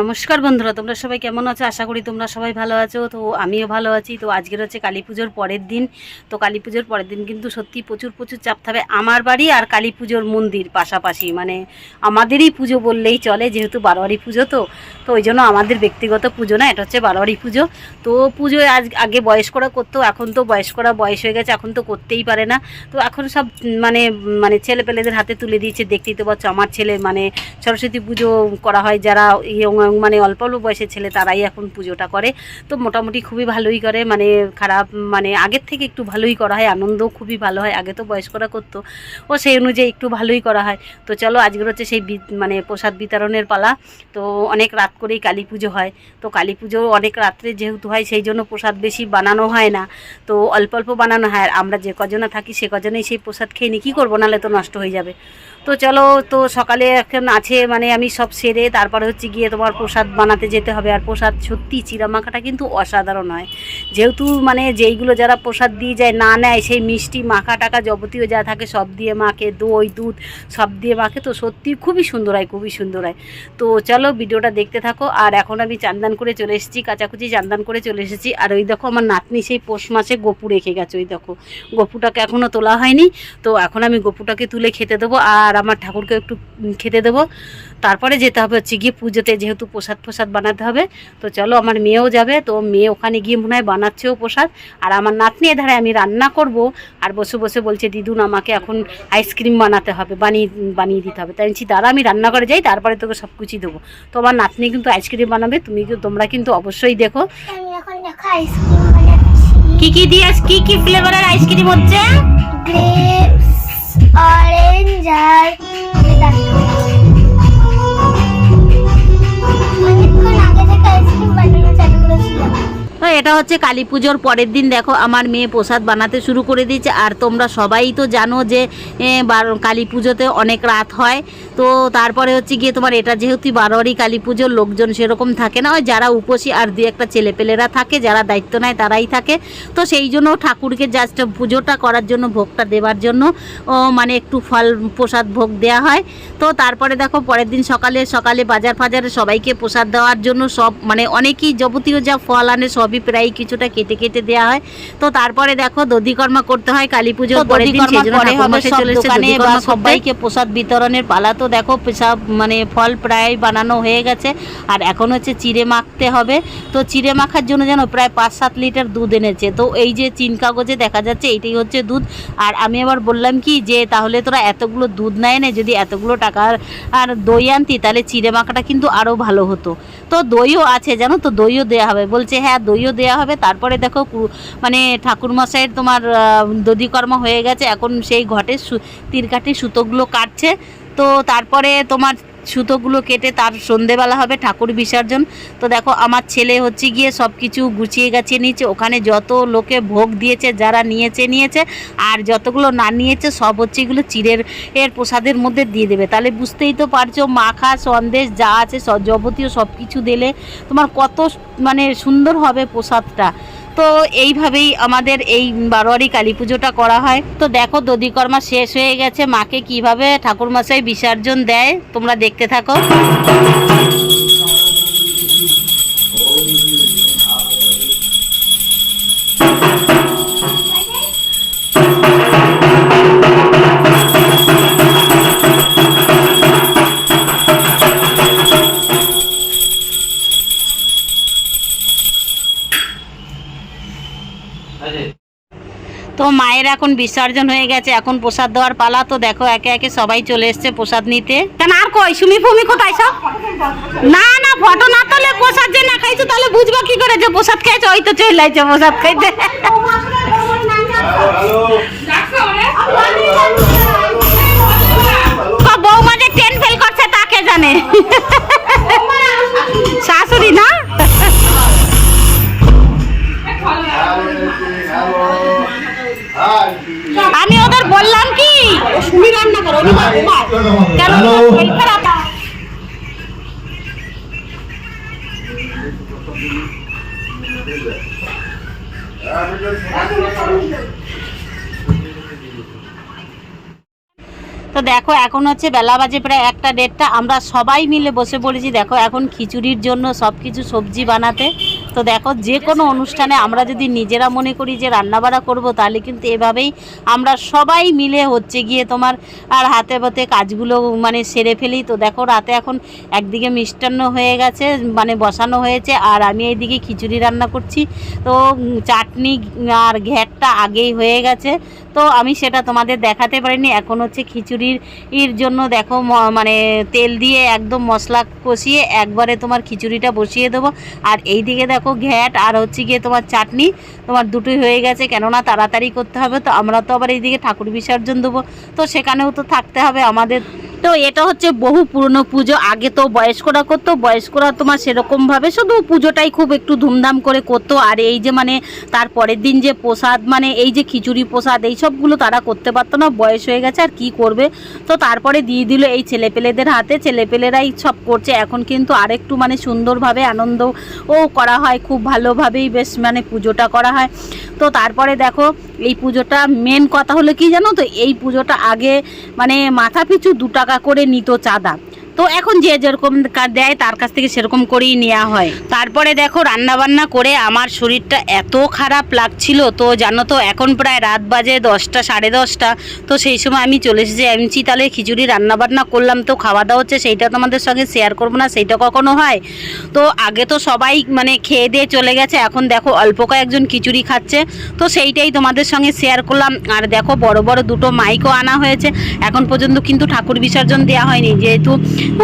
নমস্কার বন্ধুরা, তোমরা সবাই কেমন আছো? আশা করি তোমরা সবাই ভালো আছো। তো আমিও ভালো আছি। তো আজকের হচ্ছে কালী পুজোর পরের দিন। তো কালী পুজোর পরের দিন কিন্তু সত্যি প্রচুর প্রচুর চাপ থাকবে। আমার বাড়ি আর কালী পুজোর মন্দির পাশাপাশি। মানে আমাদেরই পুজো বললেই চলে, যেহেতু বারোয়ারি পুজো তো। তো ওই জন্য আমাদের ব্যক্তিগত পুজো না, এটা হচ্ছে বারোয়ারি পুজো। তো পুজো আজ, আগে বয়স্করা করতো, এখন তো বয়স্করা বয়স হয়ে গেছে, এখন তো করতেই পারে না। তো এখন সব মানে মানে ছেলে পেলেদের হাতে তুলে দিয়েছে। দেখতেই তো পাচ্ছ, আমার ছেলে মানে সরস্বতী পুজো করা হয়, যারা ইয়ং মানে অল্প অল্প বয়সের ছেলে তারাই এখন পুজোটা করে। তো মোটামুটি খুবই ভালোই করে মানে খারাপ মানে আগের থেকে একটু ভালোই করা হয়, আনন্দও খুবই ভালো হয়, আগে তো বয়স্করা করতো। ও সেই অনুযায়ী একটু ভালোই করা হয়। তো চলো, আজকের হচ্ছে সেই মানে প্রসাদ বিতরণের পালা। তো অনেক রাত করেই কালী পুজো হয়। তো কালী পুজো অনেক রাত্রে যেহেতু হয়, সেই জন্য প্রসাদ বেশি বানানো হয় না। তো অল্প অল্প বানানো হয়, আর আমরা যে কজনে থাকি, সে কজনেই সেই প্রসাদ খেয়ে নিই। কী করব? নাহলে তো নষ্ট হয়ে যাবে। তো চলো, তো সকালে এখন আছে মানে আমি সব সেরে, তারপরে হচ্ছে গিয়ে তোমার প্রসাদ বানাতে যেতে হবে। আর প্রসাদ সত্যি চিরামাখাটা কিন্তু অসাধারণ হয়। যেহেতু মানে যেইগুলো যারা প্রসাদ দিয়ে যায়, না নেয়, সেই মিষ্টি মাখা টাকা যাবতীয় যা থাকে সব দিয়ে মাখে। দই, দুধ সব দিয়ে মাখে। তো সত্যি খুবই সুন্দর হয়, খুবই সুন্দর হয়। তো চলো ভিডিওটা দেখতে থাকো। আর এখন আমি চান্দান করে চলে এসেছি, কাচাকুচি চান্দান করে চলে এসেছি। আর ওই দেখো আমার নাতনি সেই পৌষ মাসে গপু রেখে গেছে, ওই দেখো। গপুটাকে এখনও তোলা হয়নি। তো এখন আমি গপুটাকে তুলে খেতে দেবো। আর আমার ঠাকুরকে একটু খেতে দেবো। তারপরে যেতে হবে হচ্ছে গিয়ে পুজোতে যেহেতু প্রসাদ প্রসাদ বানাতে হবে। তো চলো আমার মেয়েও যাবে তো মেয়ে ওখানে গিয়ে মনে হয় বানাচ্ছেও প্রসাদ। আর আমার নাতনি ধারে আমি রান্না করব আর বসে বসে বলছে দিদুন আমাকে এখন আইসক্রিম বানাতে হবে বানিয়ে বানিয়ে দিতে হবে। তাই বলছি দাঁড়া আমি রান্না করে যাই তারপরে তোকে সব কিছুই দেবো। তো আমার নাতনি কিন্তু আইসক্রিম বানাবে তুমি তোমরা কিন্তু অবশ্যই দেখো। কি কি দিয়ে কি কি ফ্লেভারের আইসক্রিম হচ্ছে? গ্রেপস অরেঞ্জ আর এটা হচ্ছে কালী পুজোর পরের দিন দেখো আমার মেয়ে প্রসাদ বানাতে শুরু করে দিয়েছে। আর তোমরা সবাই তো জানো যে কালী পুজোতে অনেক রাত হয়। তো তারপরে হচ্ছে গিয়ে তোমার এটা যেহেতু বারোয়ারি কালী পুজোর লোকজন সেরকম থাকে না, ওই যারা উপসী আর দু একটা ছেলেপেলেরা থাকে, যারা দায়িত্ব নেয় তারাই থাকে। তো সেই জন্য ঠাকুরকে জাস্ট পুজোটা করার জন্য, ভোগটা দেওয়ার জন্য মানে একটু ফল, প্রসাদ ভোগ দেওয়া হয়। তো তারপরে দেখো পরের দিন সকালে সকালে বাজার ফাজারে সবাইকে প্রসাদ দেওয়ার জন্য সব মানে অনেকেই যাবতীয় যা ফল আনে সবই প্রায় কিছুটা কেটে কেটে দেওয়া হয়। তো তারপরে দেখো দধিকর্মা করতে হয় কালী পুজোর পরের দিন দধিকর্মা সবাইকে প্রসাদ বিতরণের পালা তো দেখো সব মানে ফল প্রায় বানানো হয়ে গেছে। আর এখন হচ্ছে চিড়ে মাখতে হবে। তো চিড়ে মাখার জন্য যেন প্রায় পাঁচ সাত লিটার দুধ এনেছে। তো এই যে চিন কাগজে দেখা যাচ্ছে এইটাই হচ্ছে দুধ। আর আমি আবার বললাম কি যে তাহলে তোরা এতগুলো দুধ না এনে যদি এতগুলো টাকার আর দই আনতি তাহলে চিড়ে মাখাটা কিন্তু আরও ভালো হতো। তো দইও আছে জানো তো দইও দেওয়া হবে। বলছে হ্যাঁ দইও দেওয়া হবে। তারপরে দেখো মানে ঠাকুরমশাইয়ের তোমার দধিকর্ম হয়ে গেছে। এখন সেই ঘটের তীরকাঠি সুতোগুলো কাটছে। তো তারপরে তোমার সুতোগুলো কেটে তার সন্ধেবেলা হবে, ঠাকুর বিসর্জন। তো দেখো, আমার ছেলে হচ্ছে গিয়ে সব কিছু গুছিয়ে গাছিয়ে নিয়েছে। ওখানে যত লোকে ভোগ দিয়েছে, যারা নিয়েছে নিয়েছে, আর যতগুলো না নিয়েছে, সব হচ্ছে এগুলো চিড়ের এর প্রসাদের মধ্যে দিয়ে দেবে। তাহলে বুঝতেই তো পারছ, মাখা, সন্দেশ, যা আছে যাবতীয় সব কিছু দিলে তোমার কত মানে সুন্দর হবে প্রসাদটা। তো এইভাবেই আমাদের এই বারোয়ারি কালী পুজোটা করা হয়। তো দেখো দধিকর্মা শেষ হয়ে গেছে, মাকে কীভাবে ঠাকুরমশাই বিসর্জন দেয় তোমরা দেখতে থাকো। তো মায়ের এখন বিসর্জন হয়ে গেছে, এখন প্রসাদ দেওয়ার পালা তো দেখো, একে একে সবাই চলে এসছে প্রসাদ নিতে। কেন আর কই, সুমি ফুমি কোথায় সব? না না ফটো না তোলে প্রসাদ যে না খাইছো, তাহলে বুঝব কি করে যে প্রসাদ খাইছো, ওই তো চলে প্রসাদ খাইতে। রান্না করো কেন শরীর খারাপ তো দেখো, এখন হচ্ছে বেলা বাজে প্রায় একটা দেড়টা। আমরা সবাই মিলে বসে পড়েছি, দেখো, এখন খিচুড়ির জন্য সব কিছু সবজি বানাতে। তো দেখো, যে কোনো অনুষ্ঠানে আমরা যদি নিজেরা মনে করি যে রান্নাবাড়া করব, তাহলে কিন্তু এভাবেই আমরা সবাই মিলে হচ্ছে গিয়ে তোমার আর হাতে পাতে কাজগুলো মানে সেরে ফেলি। তো দেখো, রাতে এখন একদিকে মিষ্টান্ন হয়ে গেছে মানে বসানো হয়েছে, আর আমি এইদিকে খিচুড়ি রান্না করছি। তো চাটনি আর ঘ্যাটটা আগেই হয়ে গেছে। তো আমি সেটা তোমাদের দেখাতে পারিনি। এখন হচ্ছে খিচুড়ির জন্য দেখো মানে তেল দিয়ে একদম মশলা কষিয়ে একবারে তোমার খিচুড়িটা বসিয়ে দেবো। আর এই দিকে দেখো ঘ্যাট আর হচ্ছে গিয়ে তোমার চাটনি। তোমার দুটোই হয়ে গেছে, কেননা তাড়াতাড়ি করতে হবে। তো আমরা তো আবার এইদিকে ঠাকুর বিসর্জন দেবো। তো সেখানেও তো থাকতে হবে। আমাদের তো এটা হচ্ছে বহু পুরনো পুজো। আগে তো বয়স্করা করতো, বয়স্করা তোমার সেরকমভাবে শুধু পুজোটাই খুব একটু ধুমধাম করে করতো। আর এই যে মানে তার পরের দিন যে প্রসাদ মানে এই যে খিচুড়ি প্রসাদ, এই সবগুলো তারা করতে পারতো না, বয়স হয়ে গেছে, আর কি করবে? তো তারপরে দিয়ে দিল এই ছেলেপেলেদের হাতে। ছেলেপেলেরাই সব করছে। এখন কিন্তু আরেকটু মানে সুন্দরভাবে আনন্দ ও করা হয়, খুব ভালোভাবেই বেশ মানে পুজোটা করা হয়। তো তারপরে দেখো, এই পুজোটা মেন কথা হলো কি জানো তো? এই পুজোটা আগে মানে মাথা পিছু দু টাকা করে নিত চাঁদা। তো এখন যে যেরকম দেয় তার কাছ থেকে সেরকম করেই নেওয়া হয়। তারপরে দেখো রান্না বান্না করে আমার শরীরটা এত খারাপ লাগছিল, তো জানো তো এখন প্রায় রাত বাজে দশটা, সাড়ে দশটা, তো সেই সময় আমি চলে এসেছি এমছি তাহলে খিচুড়ি রান্না বান্না করলাম, তো খাওয়া দাওয়া হচ্ছে, সেইটা তোমাদের সঙ্গে শেয়ার করব না, সেইটা কখনো হয়। তো আগে তো সবাই মানে খেয়ে দিয়ে চলে গেছে, এখন দেখো অল্প কয়েকজন খিচুড়ি খাচ্ছে, তো সেইটাই তোমাদের সঙ্গে শেয়ার করলাম। আর দেখো বড় বড় দুটো মাইকও আনা হয়েছে, এখন পর্যন্ত কিন্তু ঠাকুর বিসর্জন দেওয়া হয়নি, যেহেতু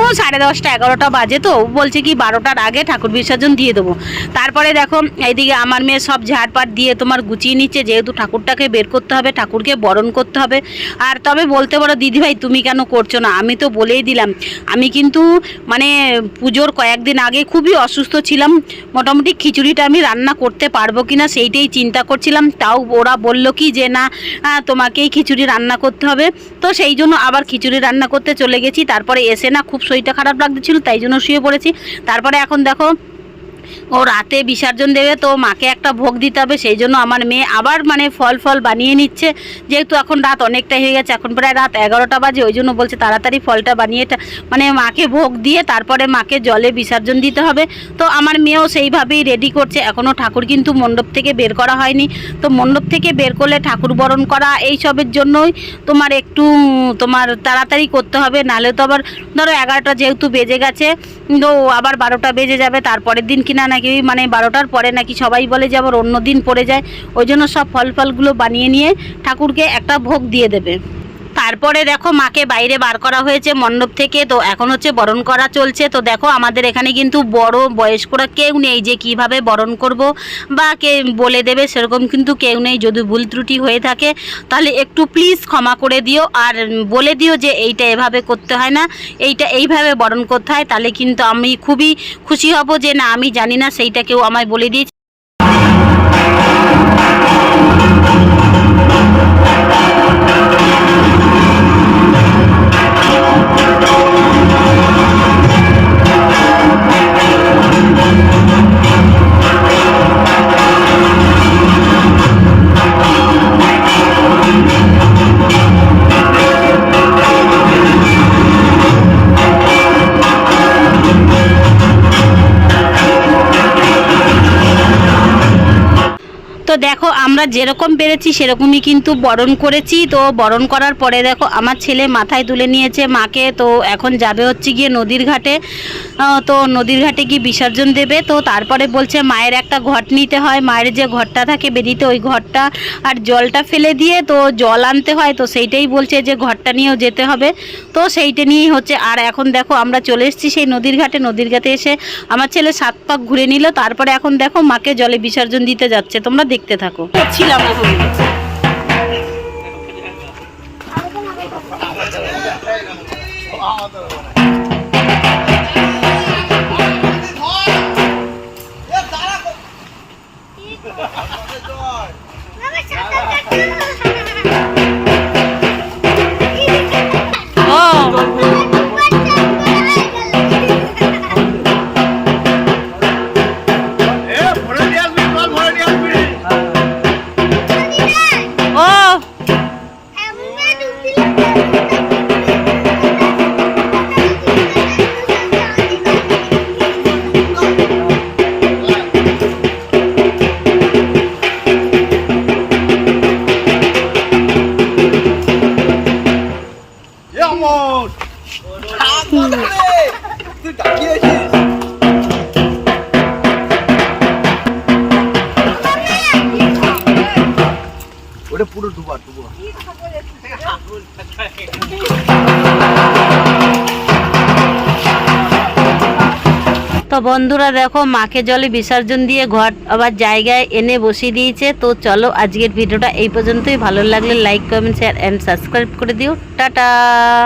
ও, সাড়ে দশটা, এগারোটা বাজে তো। বলছে কি, বারোটার আগে ঠাকুর বিসর্জন দিয়ে দেবো। তারপরে দেখো, এইদিকে আমার মেয়ে সব ঝাড়পাট দিয়ে তোমার গুছিয়ে নিচ্ছে। যেহেতু ঠাকুরটাকে বের করতে হবে, ঠাকুরকে বরণ করতে হবে। আর তবে বলতে পারো, দিদিভাই, তুমি কেন করছ না? আমি তো বলেই দিলাম। আমি কিন্তু মানে পুজোর কয়েকদিন আগে খুবই অসুস্থ ছিলাম। মোটামুটি খিচুড়িটা আমি রান্না করতে পারব কি না সেইটাই চিন্তা করছিলাম। তাও ওরা বলল কি যে, না তোমাকেই খিচুড়ি রান্না করতে হবে। তো সেই জন্য আবার খিচুড়ি রান্না করতে চলে গেছি। তারপরে এসে না খুব শরীরটা খারাপ লাগতেছিল তাই জন্য শুয়ে পড়েছি। তারপরে এখন দেখো ও রাতে বিসর্জন দেবে তো মাকে একটা ভোগ দিতে হবে, সেই জন্য আমার মেয়ে আবার মানে ফল ফল বানিয়ে নিচ্ছে। যেহেতু এখন রাত অনেকটাই হয়ে গেছে, এখন প্রায় রাত এগারোটা বাজে, ওই জন্য বলছে তাড়াতাড়ি ফলটা বানিয়ে মানে মাকে ভোগ দিয়ে তারপরে মাকে জলে বিসর্জন দিতে হবে। তো আমার মেয়েও সেইভাবেই রেডি করছে এখনও ঠাকুর কিন্তু মণ্ডপ থেকে বের করা হয়নি। তো মণ্ডপ থেকে বের করলে ঠাকুর বরণ করা এই সবের জন্যই তোমার একটু, তোমার তাড়াতাড়ি করতে হবে, নাহলে তো আবার ধরো এগারোটা যেহেতু বেজে গেছে তো আবার বারোটা বেজে যাবে, তারপরের দিন কিনা নাকি মানে বারোটার পরে নাকি সবাই বলে যে আবার অন্য দিন পড়ে যায়। ওই জন্য সব ফল ফলগুলো বানিয়ে নিয়ে ঠাকুরকে একটা ভোগ দিয়ে দেবে। তারপরে দেখো মাকে বাইরে বার করা হয়েছে মণ্ডপ থেকে। তো এখন হচ্ছে বরণ করা চলছে। তো দেখো আমাদের এখানে কিন্তু বড় বয়স্করা কেউ নেই যে কীভাবে বরণ করব বা কে বলে দেবে সেরকম কিন্তু কেউ নেই। যদি ভুল ত্রুটি হয়ে থাকে, তাহলে একটু প্লিজ ক্ষমা করে দিও। আর বলে দিও যে এইটা এভাবে করতে হয় না, এইটা এইভাবে বরণ করতে হয়। তাহলে কিন্তু আমি খুবই খুশি হব যে না, আমি জানি না, সেইটা কেউ আমায় বলে দিয়েছে। আমরা যেরকম পেরেছি সেরকমই কিন্তু বরণ করেছি। তো বরণ করার পরে দেখো আমার ছেলে মাথায় তুলে নিয়েছে মাকে, তো এখন যাবে হচ্ছে গিয়ে নদীর ঘাটে। তো নদীর ঘাটে গিয়ে বিসর্জন দেবে। তো তারপরে বলছে মায়ের একটা ঘট নিতে হয়। মায়ের যে ঘরটা থাকে বেরিতে ওই ঘরটা আর জলটা ফেলে দিয়ে তো জল আনতে হয়। তো সেইটাই বলছে যে ঘরটা নিয়েও যেতে হবে। তো সেইটা নিয়েই হচ্ছে আর এখন দেখো আমরা চলে এসেছি সেই নদীর ঘাটে। নদীর ঘাটে এসে আমার ছেলে সাত পাক ঘুরে নিল। তারপরে এখন দেখো মাকে জলে বিসর্জন দিতে যাচ্ছে। তোমরা দেখতে থাকো। ছিলাম এখন বাবা সাঁতার ওটা পুরো ডুবা ডুবা তো বন্ধুরা দেখো, মাকে জলে বিসর্জন দিয়ে ঘর আবার জায়গায় এনে বসিয়ে দিয়েছে। তো চলো আজকের ভিডিওটা এই পর্যন্তই। ভালো লাগলে like comment share and subscribe করে দিও। টাটা!